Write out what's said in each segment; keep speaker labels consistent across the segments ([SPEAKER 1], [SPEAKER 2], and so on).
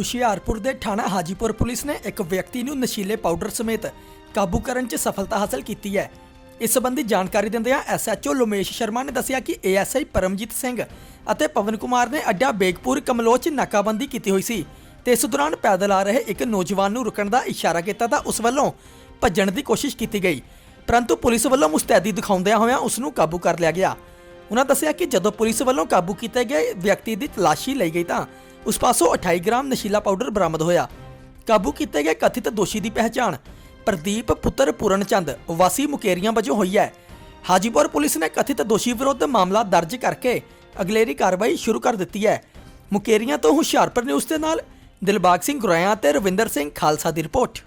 [SPEAKER 1] ਹੁਸ਼ਿਆਰਪੁਰ ਦੇ ਥਾਣਾ ਹਾਜੀਪੁਰ ਪੁਲਿਸ ਨੇ ਇੱਕ ਵਿਅਕਤੀ ਨੂੰ ਨਸ਼ੀਲੇ ਪਾਊਡਰ ਸਮੇਤ ਕਾਬੂ ਕਰਨ 'ਚ ਸਫਲਤਾ ਹਾਸਲ ਕੀਤੀ ਹੈ। ਇਸ ਸੰਬੰਧੀ ਜਾਣਕਾਰੀ ਦਿੰਦਿਆਂ ਐਸਐਚਓ ਲੋਮੇਸ਼ ਸ਼ਰਮਾ ਨੇ ਦੱਸਿਆ ਕਿ ਏਐਸਆਈ ਪਰਮਜੀਤ ਸਿੰਘ ਅਤੇ ਪਵਨ ਕੁਮਾਰ ਨੇ ਅੱਡਾ ਬੇਗਪੁਰ ਕਮਲੋਚ ਨਾਕਾਬੰਦੀ ਕੀਤੀ ਹੋਈ ਸੀ ਤੇ ਇਸ ਦੌਰਾਨ ਪੈਦਲ ਆ ਰਹੇ ਇੱਕ ਨੌਜਵਾਨ ਨੂੰ ਰੁਕਣ ਦਾ ਇਸ਼ਾਰਾ ਕੀਤਾ ਤਾਂ ਉਸ ਵੱਲੋਂ ਭੱਜਣ ਦੀ ਕੋਸ਼ਿਸ਼ ਕੀਤੀ ਗਈ। ਪਰੰਤੂ ਪੁਲਿਸ ਵੱਲੋਂ ਮੁਸਤੈਦੀ ਦਿਖਾਉਂਦਿਆਂ ਹੋਇਆਂ ਉਸ ਨੂੰ ਕਾਬੂ ਕਰ ਲਿਆ ਗਿਆ। ਉਹਨਾਂ ਦੱਸਿਆ ਕਿ ਜਦੋਂ ਪੁਲਿਸ ਵੱਲੋਂ ਕਾਬੂ ਕੀਤੇ ਗਏ ਵਿਅਕਤੀ ਦੀ ਤਲਾਸ਼ੀ ਲਈ ਗਈ ਤਾਂ ਉਸ ਪਾਸੋਂ 28 ਗ੍ਰਾਮ ਨਸ਼ੀਲਾ ਪਾਊਡਰ ਬਰਾਮਦ ਹੋਇਆ। ਕਾਬੂ ਕੀਤੇ ਗਏ ਕਥਿਤ ਦੋਸ਼ੀ ਦੀ ਪਹਿਚਾਣ ਪ੍ਰਦੀਪ ਪੁੱਤਰ ਪੂਰਨ ਚੰਦ ਵਾਸੀ ਮੁਕੇਰੀਆਂ ਵਜੋਂ ਹੋਈ ਹੈ। ਹਾਜੀਪੁਰ ਪੁਲਿਸ ਨੇ ਕਥਿਤ ਦੋਸ਼ੀ ਵਿਰੁੱਧ ਮਾਮਲਾ ਦਰਜ ਕਰਕੇ ਅਗਲੇਰੀ ਕਾਰਵਾਈ ਸ਼ੁਰੂ ਕਰ ਦਿੱਤੀ ਹੈ। ਮੁਕੇਰੀਆਂ ਤੋਂ ਹੁਸ਼ਿਆਰਪੁਰ ਨਿਊਜ਼ ਦੇ ਨਾਲ ਦਿਲਬਾਗ ਸਿੰਘ ਗੁਰਾਇਆ ਤੇ ਰਵਿੰਦਰ ਸਿੰਘ ਖਾਲਸਾ ਦੀ ਰਿਪੋਰਟ।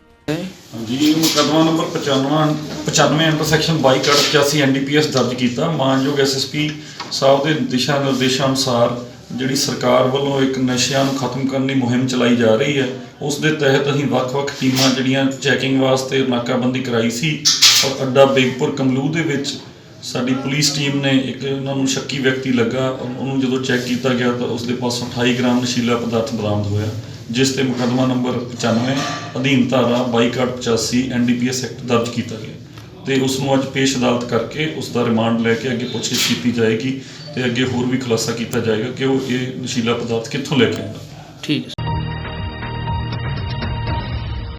[SPEAKER 2] ਜੀ, ਮੁਕੱਦਮਾ ਨੰਬਰ 95 95 ਇੰਟਰਸੈਕਸ਼ਨ 2285 ਐਨਡੀਪੀਐਸ ਦਰਜ ਕੀਤਾ। ਮਾਨਯੋਗ ਐਸਐਸਪੀ ਸਾਹਿਬ ਦੇ ਦਿਸ਼ਾ ਨਿਰਦੇਸ਼ਾਂ ਅਨੁਸਾਰ ਜਿਹੜੀ ਸਰਕਾਰ ਵੱਲੋਂ ਇੱਕ ਨਸ਼ਿਆਂ ਨੂੰ ਖਤਮ ਕਰਨ ਦੀ ਮੁਹਿੰਮ ਚਲਾਈ ਜਾ ਰਹੀ ਹੈ, ਉਸ ਦੇ ਤਹਿਤ ਅਸੀਂ ਵੱਖ-ਵੱਖ ਟੀਮਾਂ ਜਿਹੜੀਆਂ ਚੈਕਿੰਗ ਵਾਸਤੇ ਨਾਕਾਬੰਦੀ ਕਰਾਈ ਸੀ, ਔਰ ਅੱਡਾ ਬੇਗਪੁਰ ਕਮਲੂ ਦੇ ਵਿੱਚ ਸਾਡੀ ਪੁਲਿਸ ਟੀਮ ਨੇ ਇੱਕ ਉਹਨਾਂ ਨੂੰ ਸ਼ੱਕੀ ਵਿਅਕਤੀ ਲੱਗਾ ਉਹਨੂੰ ਜਦੋਂ ਚੈੱਕ ਕੀਤਾ ਗਿਆ ਤਾਂ ਉਸ ਦੇ ਪਾਸੋਂ 28 ਗ੍ਰਾਮ ਨਸ਼ੀਲਾ ਪਦਾਰਥ ਬਰਾਮਦ ਹੋਇਆ, ਜਿਸ ਤੇ ਮੁਕੱਦਮਾ ਨੰਬਰ 95 ਅਧੀਨ ਧਾਰਾ 2285 ਐਨਡੀਪੀਐਸ ਐਕਟ ਦਰਜ ਕੀਤਾ ਗਿਆ। ਤੇ ਉਸ ਨੂੰ ਅੱਜ ਪੇਸ਼ ਅਦਾਲਤ ਕਰਕੇ ਉਸ ਦਾ ਰਿਮਾਂਡ ਲੈ ਕੇ ਅੱਗੇ ਪੁੱਛਗਿੱਛ ਕੀਤੀ ਜਾਏਗੀ ਤੇ ਅੱਗੇ ਹੋਰ ਵੀ ਖੁਲਾਸਾ ਕੀਤਾ ਜਾਏਗਾ ਕਿ ਉਹ ਇਹ ਨਸ਼ੀਲਾ ਪਦਾਰਥ ਕਿੱਥੋਂ ਲੈ ਕੇ ਆਉਂਦਾ।
[SPEAKER 3] ਠੀਕ ਹੈ